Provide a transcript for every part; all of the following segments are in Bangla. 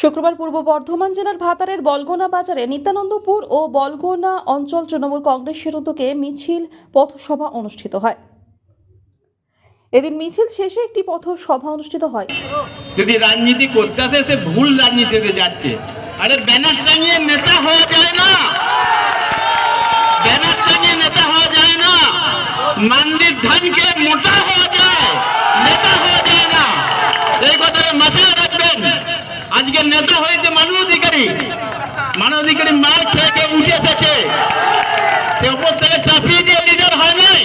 শুক্রবার পূর্ব বর্ধমান জেলার ভাতারের বলগোনা বাজারে নিত্যানন্দপুর ও বলগোনা অঞ্চল তৃণমূল কংগ্রেসের উদ্যোগে মিছিল পথসভা অনুষ্ঠিত হয়। এদিন মিছিল শেষে একটি পথসভা অনুষ্ঠিত হয়। যদি রাজনীতি করতে আসে, সে ভুল রাজনীতিতে যাচ্ছে। আরে ব্যানার টাঙিয়ে নেতা হওয়া যায় না। ব্যানার টাঙিয়ে নেতা হওয়া যায় না। মন্দির ধানকে মোটা হওয়া যায় নেতা হওয়া যায় না এই কথাটা মাথায় রাখবেন আজকে নেতা হয়েছে মানব অধিকারী। মানব অধিকারী মার খেয়ে উঠে এসেছে। সে উপর থেকে চাপিয়ে দিয়ে লিডার হয় নাই।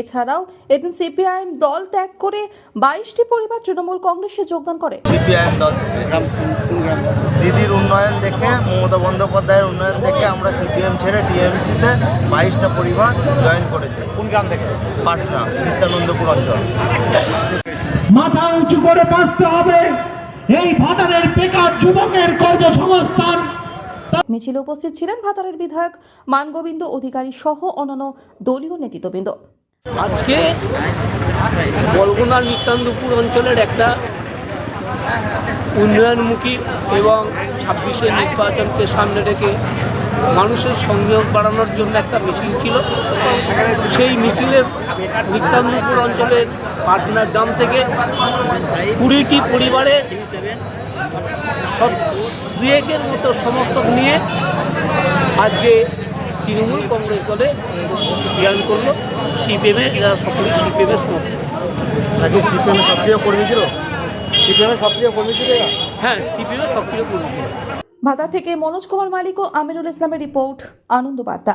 এছাড়াও এদিন সিপিআইএম দল ত্যাগ করে বাইশটি পরিবার তৃণমূল কংগ্রেসে যোগদান করে। সিপিআইএম দল দিদির উন্নয়ন দেখে মমতা বন্দ্যোপাধ্যায়ের উন্নয়ন দেখে আমরা সিপিএম ছেড়ে টিএমসিতে বাইশটা পরিবার জয়েন করেছি। কোন গ্রাম থেকে? পাটনা নিত্যানন্দপুর অঞ্চল। মাথা উঁচু করে বাঁচতে হবে। এই ভাতারের বেকার যুবকের কর্মসংস্থান। মিছিলে উপস্থিত ছিলেন ভাতারের বিধায়ক মানগোবিন্দ অধিকারী সহ অন্যান্য দলীয় নেতৃত্ববৃন্দ। আজকে বলগুনার নিত্যান্তপুর অঞ্চলের একটা উন্নয়নমুখী এবং ছাব্বিশের নির্বাচনকে সামনে রেখে মানুষের সংযোগ বাড়ানোর জন্য একটা মিছিল ছিল। সেই মিছিলের নিত্যান্তপুর অঞ্চলের পাটনা গ্রাম থেকে কুড়িটি পরিবারে সব দুয়েকের মতো সমর্থক নিয়ে আজকে তৃণমূল কংগ্রেস দলে জয়েন করল। সিপিএমে যারা সকলেই সিপিএমে সমর্থক আজকে সিপিএম সক্রিয় কর্মী ছিল? সিপিএম সক্রিয় কর্মী ছিল হ্যাঁ সিপিএমে সক্রিয় কর্মী ছিল। ভাতার থেকে মনোজ কুমার মালিক ও আমিরুল ইসলামের রিপোর্ট আনন্দ বার্তা